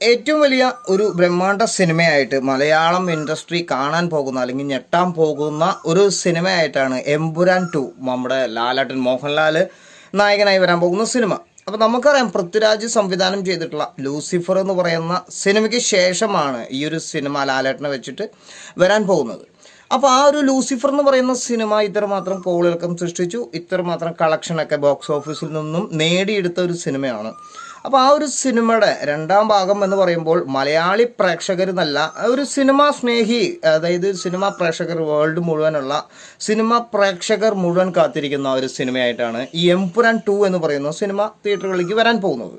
ഏറ്റവും വലിയ ഒരു ബ്രഹ്മാണ്ഡ സിനിമയായിട്ട് മലയാളം ഇൻഡസ്ട്രി കാണാൻ പോകുന്ന അല്ലെങ്കിൽ ഞെട്ടാൻ പോകുന്ന ഒരു സിനിമയായിട്ടാണ് എമ്പുരാൻ ടു നമ്മുടെ ലാലേട്ടൻ മോഹൻലാൽ നായകനായി വരാൻ പോകുന്ന സിനിമ. അപ്പോൾ നമുക്കറിയാം പൃഥ്വിരാജ് സംവിധാനം ചെയ്തിട്ടുള്ള ലൂസിഫർ എന്ന് പറയുന്ന സിനിമയ്ക്ക് ശേഷമാണ് ഈ ഒരു സിനിമ ലാലേട്ടനെ വെച്ചിട്ട് വരാൻ പോകുന്നത്. അപ്പോൾ ആ ഒരു ലൂസിഫർ എന്ന് പറയുന്ന സിനിമ ഇത്രമാത്രം കോളിളക്കം സൃഷ്ടിച്ചു. ഇത്രമാത്രം കളക്ഷനൊക്കെ ബോക്സ് ഓഫീസിൽ നിന്നും നേടിയെടുത്ത ഒരു സിനിമയാണ് അപ്പോൾ ആ ഒരു സിനിമയുടെ രണ്ടാം ഭാഗം എന്ന് പറയുമ്പോൾ മലയാളി പ്രേക്ഷകർ എന്നല്ല ഒരു സിനിമ സ്നേഹി അതായത് സിനിമ പ്രേക്ഷകർ വേൾഡ് മുഴുവനുള്ള സിനിമ പ്രേക്ഷകർ മുഴുവൻ കാത്തിരിക്കുന്ന ഒരു സിനിമയായിട്ടാണ് ഈ എംപുരാൻ ടു എന്ന് പറയുന്ന സിനിമ തിയേറ്ററുകളിലേക്ക് വരാൻ പോകുന്നത്.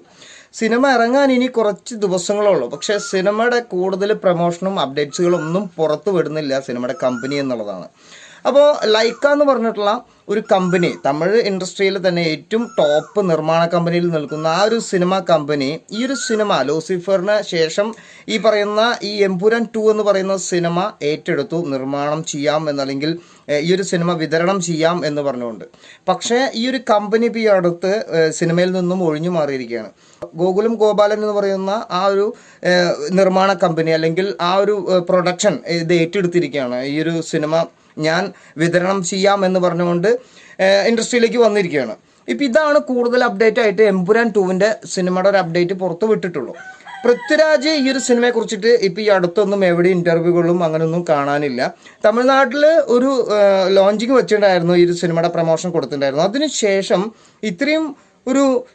സിനിമ ഇറങ്ങാൻ ഇനി കുറച്ച് ദിവസങ്ങളേ ഉള്ളൂ. പക്ഷേ സിനിമയുടെ കൂടുതൽ പ്രൊമോഷനും അപ്ഡേറ്റ്സുകളും ഒന്നും പുറത്തു വിടുന്നില്ല സിനിമയുടെ കമ്പനി എന്നുള്ളതാണ്. അപ്പോൾ ലൈക്ക എന്ന് പറഞ്ഞിട്ടുള്ള ഒരു കമ്പനി തമിഴ് ഇൻഡസ്ട്രിയിൽ തന്നെ ഏറ്റവും ടോപ്പ് നിർമ്മാണ കമ്പനിയിൽ നിൽക്കുന്ന ആ ഒരു സിനിമ കമ്പനി ഈ ഒരു സിനിമ ലൂസിഫറിന് ശേഷം ഈ പറയുന്ന ഈ എംപുരൻ ടു എന്ന് പറയുന്ന സിനിമ ഏറ്റെടുത്തു നിർമ്മാണം ചെയ്യാം എന്നല്ലെങ്കിൽ ഈ ഒരു സിനിമ വിതരണം ചെയ്യാം എന്ന് പറഞ്ഞുകൊണ്ട്. പക്ഷേ ഈ ഒരു കമ്പനി ഇപ്പോൾ ഈ അടുത്ത് സിനിമയിൽ നിന്നും ഒഴിഞ്ഞു മാറിയിരിക്കുകയാണ്. ഗോകുലം ഗോപാലൻ എന്ന് പറയുന്ന ആ ഒരു നിർമ്മാണ കമ്പനി അല്ലെങ്കിൽ ആ ഒരു പ്രൊഡക്ഷൻ ഇത് ഏറ്റെടുത്തിരിക്കുകയാണ് ഈ ഒരു സിനിമ ഞാൻ വിതരണം ചെയ്യാം എന്ന് പറഞ്ഞുകൊണ്ട് ഇൻഡസ്ട്രിയിലേക്ക് വന്നിരിക്കുകയാണ്. ഇപ്പം ഇതാണ് കൂടുതൽ അപ്ഡേറ്റ് ആയിട്ട് എംപുരാൻ ടൂവിന്റെ സിനിമയുടെ ഒരു അപ്ഡേറ്റ് പുറത്ത് വിട്ടിട്ടുള്ളൂ. പൃഥ്വിരാജ് ഈ ഒരു സിനിമയെ കുറിച്ചിട്ട് ഇപ്പം ഈ അടുത്തൊന്നും എവിടെ ഇന്റർവ്യൂകളും അങ്ങനെയൊന്നും കാണാനില്ല. തമിഴ്നാട്ടിൽ ഒരു ലോഞ്ചിങ് വെച്ചിട്ടുണ്ടായിരുന്നു ഈ ഒരു സിനിമയുടെ പ്രൊമോഷൻ കൊടുത്തിട്ടുണ്ടായിരുന്നു. അതിനുശേഷം ഇത്രയും ഒരു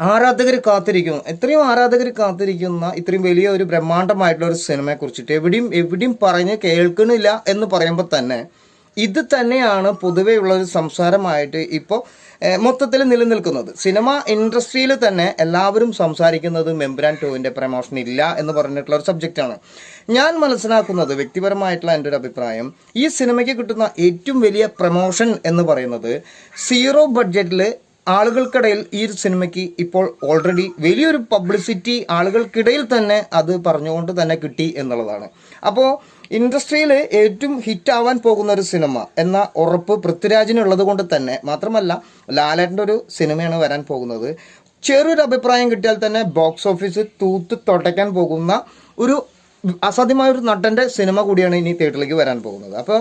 ആരാധകർ കാത്തിരിക്കുന്നു. എത്രയും ആരാധകർ കാത്തിരിക്കുന്ന ഇത്രയും വലിയ ഒരു ബ്രഹ്മാണ്ഡമായിട്ടുള്ള ഒരു സിനിമയെ കുറിച്ചിട്ട് എവിടെയും എവിടെയും പറഞ്ഞ് കേൾക്കണില്ല എന്ന് പറയുമ്പോൾ തന്നെ ഇത് തന്നെയാണ് പൊതുവെയുള്ള ഒരു സംസാരമായിട്ട് ഇപ്പോൾ മൊത്തത്തിൽ നിലനിൽക്കുന്നത്. സിനിമ ഇൻഡസ്ട്രിയിൽ തന്നെ എല്ലാവരും സംസാരിക്കുന്നത് മെമ്പുരാൻ ടൂവിന്റെ പ്രമോഷൻ ഇല്ല എന്ന് പറഞ്ഞിട്ടുള്ള ഒരു സബ്ജക്റ്റാണ് ഞാൻ മനസ്സിലാക്കുന്നത് വ്യക്തിപരമായിട്ടുള്ള എന്റെ ഒരു അഭിപ്രായം ഈ സിനിമയ്ക്ക് കിട്ടുന്ന ഏറ്റവും വലിയ പ്രമോഷൻ എന്ന് പറയുന്നത് സീറോ ബഡ്ജറ്റിൽ ആളുകൾക്കിടയിൽ ഈ ഒരു സിനിമയ്ക്ക് ഇപ്പോൾ ഓൾറെഡി വലിയൊരു പബ്ലിസിറ്റി ആളുകൾക്കിടയിൽ തന്നെ അത് പറഞ്ഞുകൊണ്ട് തന്നെ കിട്ടി എന്നുള്ളതാണ്. അപ്പോൾ ഇൻഡസ്ട്രിയിൽ ഏറ്റവും ഹിറ്റ് ആവാൻ പോകുന്ന ഒരു സിനിമ എന്ന ഉറപ്പ് പൃഥ്വിരാജിനുള്ളത് കൊണ്ട് തന്നെ മാത്രമല്ല ലാലേട്ടന്റെ ഒരു സിനിമയാണ് വരാൻ പോകുന്നത്. ചെറിയൊരു അഭിപ്രായം കിട്ടിയാൽ തന്നെ ബോക്സ് ഓഫീസ് തൂത്ത് തുടയ്ക്കാൻ പോകുന്ന ഒരു അസാധ്യമായ ഒരു നടന്റെ സിനിമ കൂടിയാണ് ഇനി തിയേറ്ററിലേക്ക് വരാൻ പോകുന്നത്. അപ്പോൾ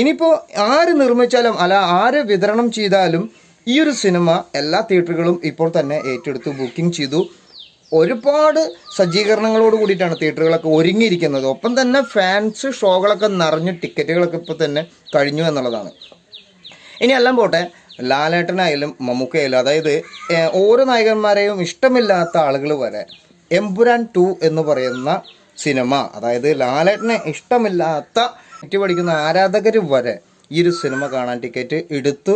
ഇനിയിപ്പോൾ ആര് നിർമ്മിച്ചാലും അല്ല ആര് വിതരണം ചെയ്താലും ഈ ഒരു സിനിമ എല്ലാ തിയേറ്ററുകളും ഇപ്പോൾ തന്നെ ഏറ്റെടുത്ത് ബുക്കിംഗ് ചെയ്തു. ഒരുപാട് സജ്ജീകരണങ്ങളോട് കൂടിയിട്ടാണ് തിയേറ്ററുകളൊക്കെ ഒരുങ്ങിയിരിക്കുന്നത്. ഒപ്പം തന്നെ ഫാൻസ് ഷോകളൊക്കെ നിറഞ്ഞ് ടിക്കറ്റുകളൊക്കെ ഇപ്പോൾ തന്നെ കഴിഞ്ഞു എന്നുള്ളതാണ്. ഇനി എല്ലാം പോട്ടെ ലാലേട്ടനായാലും മമ്മൂക്കയായാലും അതായത് ഓരോ നായകന്മാരെയും ഇഷ്ടമില്ലാത്ത ആളുകൾ വരെ എംപുരാൻ ടു എന്ന് പറയുന്ന സിനിമ അതായത് ലാലേട്ടനെ ഇഷ്ടമില്ലാത്ത ടിക്കറ്റ് പഠിക്കുന്ന ആരാധകർ വരെ ഈ ഒരു സിനിമ കാണാൻ ടിക്കറ്റ് എടുത്തു.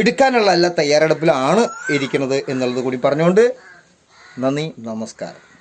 എടുക്കാനുള്ള എല്ലാ തയ്യാറെടുപ്പിലാണ് ഇരിക്കുന്നത് എന്നുള്ളത് കൂടി പറഞ്ഞുകൊണ്ട് നന്ദി നമസ്കാരം.